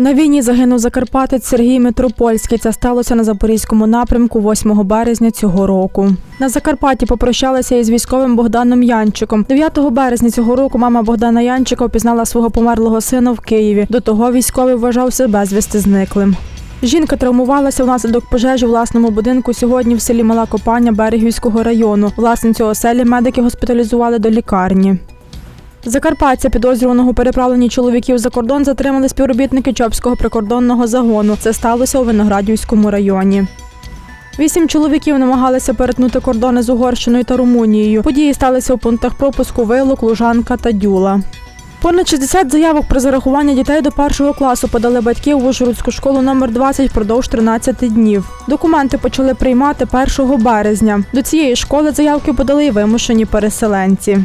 На війні загинув закарпатець Сергій Митропольський. Це сталося на запорізькому напрямку 8 березня цього року. На Закарпатті попрощалися із військовим Богданом Янчиком. 9 березня цього року мама Богдана Янчика опізнала свого померлого сина в Києві. До того військовий вважався безвісти зниклим. Жінка травмувалася внаслідок пожежі у власному будинку сьогодні в селі Мала Копання Берегівського району. Власницю оселі медики госпіталізували до лікарні. Закарпаття підозрюваного у переправленні чоловіків за кордон затримали співробітники Чопського прикордонного загону. Це сталося у Виноградівському районі. Вісім чоловіків намагалися перетнути кордони з Угорщиною та Румунією. Події сталися у пунктах пропуску Вилок, Лужанка та Дюла. Понад 60 заявок про зарахування дітей до першого класу подали батьки в Ужгородську школу номер 20 впродовж 13 днів. Документи почали приймати 1 березня. До цієї школи заявки подали й вимушені переселенці.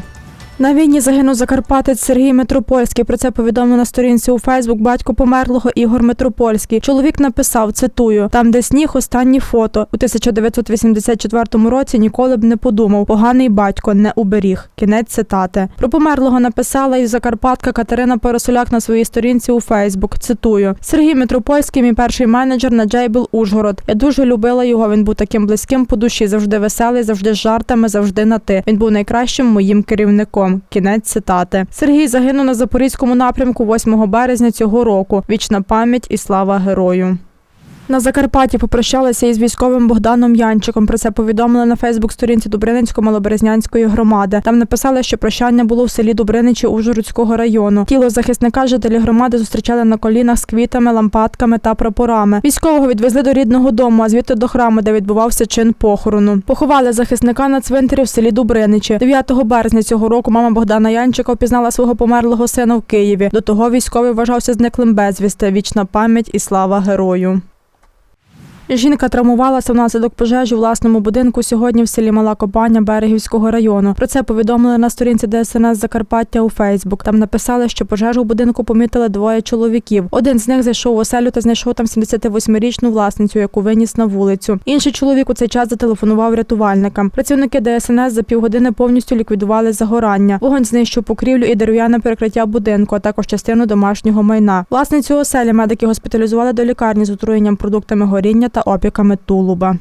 На війні загинув закарпатець Сергій Митропольський. Про це повідомив на сторінці у Фейсбук батько померлого Ігор Митропольський. Чоловік написав: цитую: там, де сніг, останні фото. У 1984 році ніколи б не подумав. Поганий батько не уберіг. Кінець цитати. Про померлого написала і закарпатка Катерина Поросоляк на своїй сторінці у Фейсбук. Цитую: Сергій Митропольський, мій перший менеджер на Джейбл Ужгород. Я дуже любила його. Він був таким близьким по душі, завжди веселий, завжди з жартами, завжди на ти. Він був найкращим моїм керівником. Кінець цитати. Сергій загинув на запорізькому напрямку 8 березня цього року. Вічна пам'ять і слава герою. На Закарпатті попрощалися із військовим Богданом Янчиком. Про це повідомили на Фейсбук-сторінці Добрининсько-Малоберезнянської громади. Там написали, що прощання було в селі Добриничі Ужгородського району. Тіло захисника жителі громади зустрічали на колінах з квітами, лампадками та прапорами. Військового відвезли до рідного дому, а звідти до храму, де відбувався чин похорону. Поховали захисника на цвинтарі в селі Добриничі. 9 березня цього року мама Богдана Янчика впізнала свого померлого сина в Києві. До того військовий вважався зниклим безвісти. Вічна пам'ять і слава герою. Жінка травмувалася внаслідок пожежі у власному будинку сьогодні в селі Мала Копання Берегівського району. Про це повідомили на сторінці ДСНС Закарпаття у Фейсбук. Там написали, що пожежу у будинку помітили двоє чоловіків. Один з них зайшов у оселю та знайшов там 78-річну власницю, яку виніс на вулицю. Інший чоловік у цей час зателефонував рятувальникам. Працівники ДСНС за півгодини повністю ліквідували загорання. Вогонь знищив покрівлю і дерев'яне перекриття будинку, а також частину домашнього майна. Власницю оселі медики госпіталізували до лікарні з отруєнням продуктами горіння та опіками тулуба.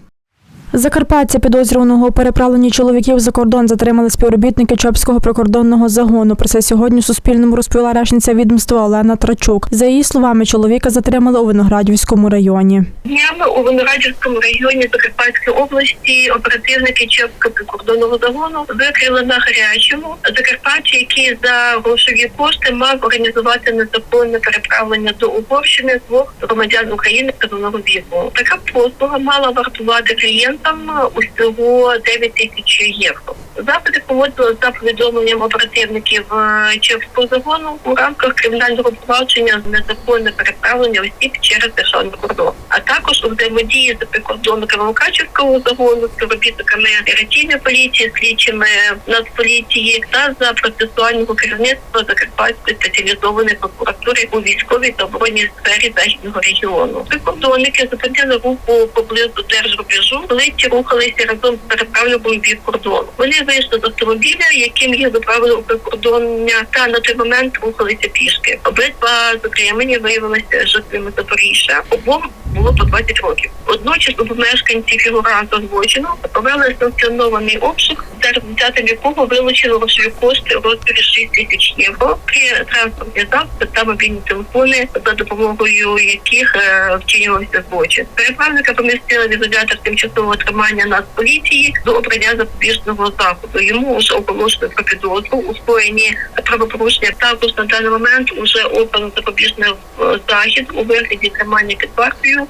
Закарпаття підозрюваного у переправленні чоловіків за кордон затримали співробітники Чопського прикордонного загону. Про це сьогодні Суспільному розповіла речниця відомства Олена Трачук. За її словами, чоловіка затримали у Виноградівському районі. Днями у Виноградівському районі Закарпатської області оперативники Чепського прикордонного загону викрили на гарячому Закарпаття, який за грошові кошти мав організувати незаконне переправлення до Угорщини двох громадян України призовного віку. Така послуга мала вартувати клієнтам усього 9 тисяч євро. Запити поводили за повідомленням оперативників е, Чепського загону у рамках кримінального провадження незаконне переправлення осіб через державний кордон, а також у взаємодії з прикордонниками Мукачівського загону, співробітниками оперативної поліції, слідчими нацполіції та за процесуального керівництва Закарпатської спеціалізованої прокуратури у військовій та оборонній сфері західного регіону. Прикордонники зупинили руху поблизу держрубежу, коли ті рухалися разом з переправником від кордону. Вони вийшли з автомобіля, яким їх доправили у прикордоння, та на той момент рухалися пішки. Обидва затримані виявилися жителями Запоріжжя. Обом було по 20 років. Водночас у мешканці фігуранта злочину провели санкціонований обшук, за результатом якого вилучили грошові кошти у розмірі 6 тисяч євро, три транспортні засоби та мобільні телефони, за допомогою яких е, вчинювався злочин. Переправника помістили в ізолятор тимчасового тримання Нацполіції до обрання запобіжного заходу. Йому вже оголошено про підозру у скоєнні правопорушення. Також на даний момент уже обрано запобіжний е, захід у вигляді тримання під вартою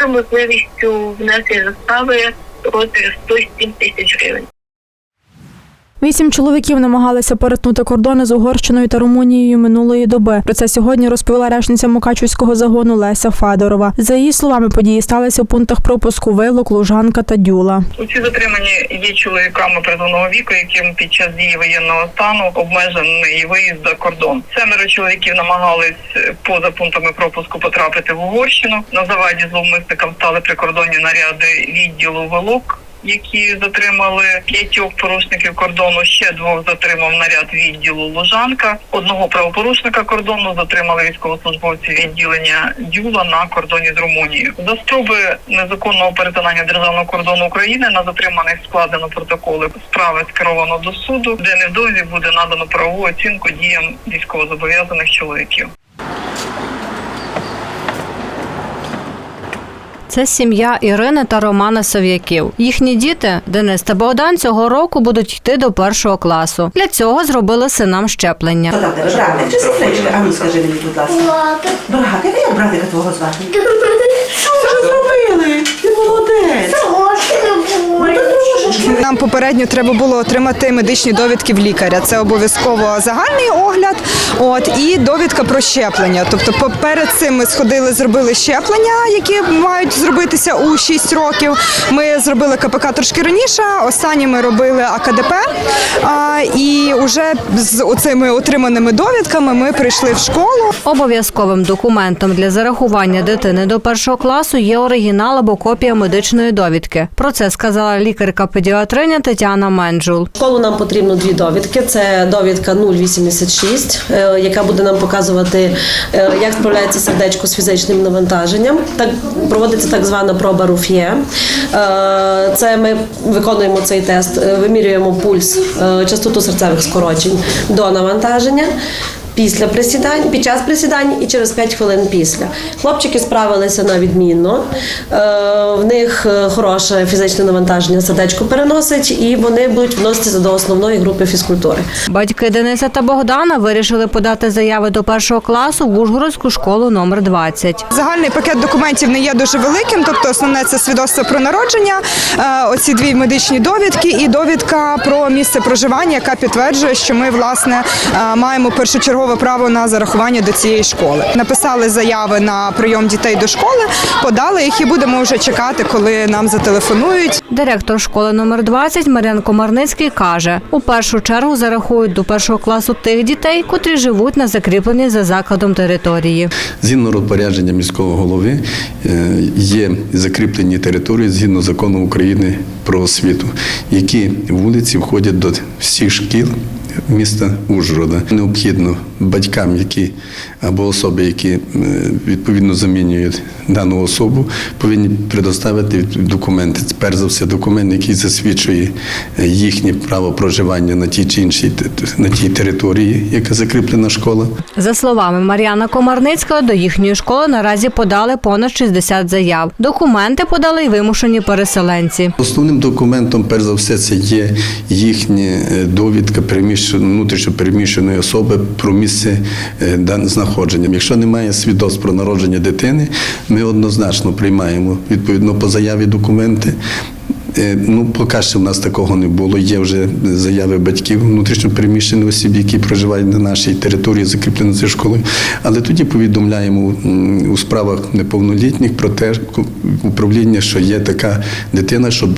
за можливістю внесення застави проти розмірі 107 тисяч гривень. Вісім чоловіків намагалися перетнути кордони з Угорщиною та Румунією минулої доби. Про це сьогодні розповіла речниця Мукачівського загону Леся Федорова. За її словами, події сталися у пунктах пропуску Вилок, Лужанка та Дюла. Усі затримані є чоловіками призовного віку, яким під час дії воєнного стану обмежений виїзд за кордон. Семеро чоловіків намагались поза пунктами пропуску потрапити в Угорщину. На заваді зловмисникам стали прикордонні наряди відділу Велук. Які затримали п'ятьох порушників кордону. Ще двох затримав наряд відділу Лужанка. Одного правопорушника кордону затримали військовослужбовці відділення Дюла на кордоні з Румунією. За спроби незаконного перетинання державного кордону України на затриманих складено протоколи справи скеровано до суду, де невдовзі буде надано правову оцінку діям військовозобов'язаних чоловіків. Це сім'я Ірини та Романа Сов'яків. Їхні діти Денис та Богдан цього року будуть йти до першого класу. Для цього зробили синам щеплення. Хто там тебе, братик чи сестричка? А ну скажи мені, будь ласка. Братик, як братика твого звати? Що ви зробили? Ти молодець. Нам попередньо треба було отримати медичні довідки в лікаря. Це обов'язково загальний огляд, от і довідка про щеплення. Тобто, перед цим ми сходили, зробили щеплення, які мають зробитися у 6 років. Ми зробили КПК трошки раніше. Останні ми робили АКДП. А, і вже з оцими отриманими довідками ми прийшли в школу. Обов'язковим документом для зарахування дитини до першого класу є оригінал або копія медичної довідки. Про це сказала лікарка-педіатриня Тетяна Менджул. Школу нам потрібно дві довідки. Це довідка 086, е, яка буде нам показувати, е, як справляється сердечко з фізичним навантаженням. Так проводиться так звана проба Руф'є. Е, Це ми виконуємо цей тест, вимірюємо пульс, частоту серцевих скорочень до навантаження. Після присідань, під час присідань і через 5 хвилин після. Хлопчики справилися на відмінно. Е, в них е, хороше фізичне навантаження, сердечко переносить, і вони будуть вноситися до основної групи фізкультури. Батьки Дениса та Богдана вирішили подати заяви до першого класу в Ужгородську школу номер 20. Загальний пакет документів не є дуже великим, тобто основне це свідоцтво про народження, е, оці дві медичні довідки і довідка про місце проживання, яка підтверджує, що ми власне маємо першочергове право на зарахування до цієї школи. Написали заяви на прийом дітей до школи, подали їх і будемо вже чекати, коли нам зателефонують. Директор школи номер 20 Мар'ян Комарницький каже, у першу чергу зарахують до першого класу тих дітей, котрі живуть на закріпленій за закладом території. Згідно розпорядження міського голови е, є закріплені території згідно закону України про освіту, які вулиці входять до всіх шкіл. Міста Ужгорода. Необхідно батькам, які або особи, які е, відповідно замінюють дану особу, повинні предоставити документи. Перш за все, документ, який засвідчує е, їхнє право проживання на тій чи іншій на тій території, яка закріплена школа. За словами Мар'яна Комарницького, до їхньої школи наразі подали понад 60 заяв. Документи подали й вимушені переселенці. Основним документом, перш за все, це є їхня е, довідка переміщеної внутрішньо переміщеної особи про місце е, знаходження. Якщо немає свідоцтв про народження дитини, ми однозначно приймаємо відповідно по заяві документи. Е, Ну, поки що в нас такого не було. Є вже заяви батьків внутрішньо переміщених осіб, які проживають на нашій території, закріплені за школою. Але тоді повідомляємо у справах неповнолітніх про те, управління, що є така дитина, щоб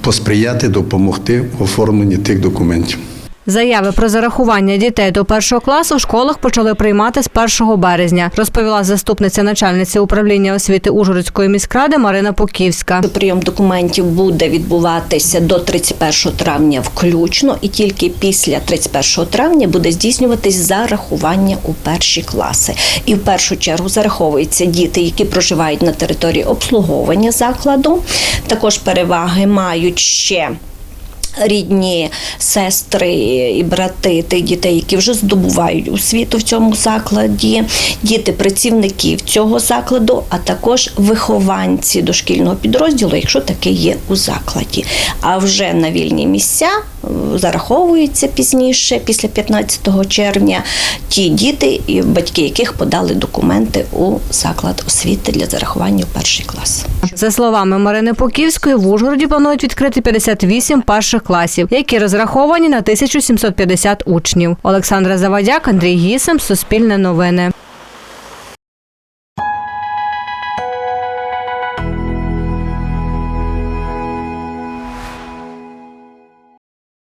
посприяти, допомогти в оформленні тих документів. Заяви про зарахування дітей до першого класу в школах почали приймати з 1 березня, розповіла заступниця начальниці управління освіти Ужгородської міськради Марина Поківська. Прийом документів буде відбуватися до 31 травня включно, і тільки після 31 травня буде здійснюватись зарахування у перші класи. І в першу чергу зараховуються діти, які проживають на території обслуговування закладу. Також переваги мають ще. Рідні сестри і брати тих дітей, які вже здобувають освіту в цьому закладі, діти працівників цього закладу, а також вихованці дошкільного підрозділу, якщо таке є у закладі. А вже на вільні місця е, зараховуються пізніше, після 15 червня, ті діти, і батьки яких подали документи у заклад освіти для зарахування в перший клас. За словами Марини Поківської, в Ужгороді планують відкрити 58 перших класів, які розраховані на 1750 учнів. Олександра Завадяк, Андрій Гісем, Суспільне новини.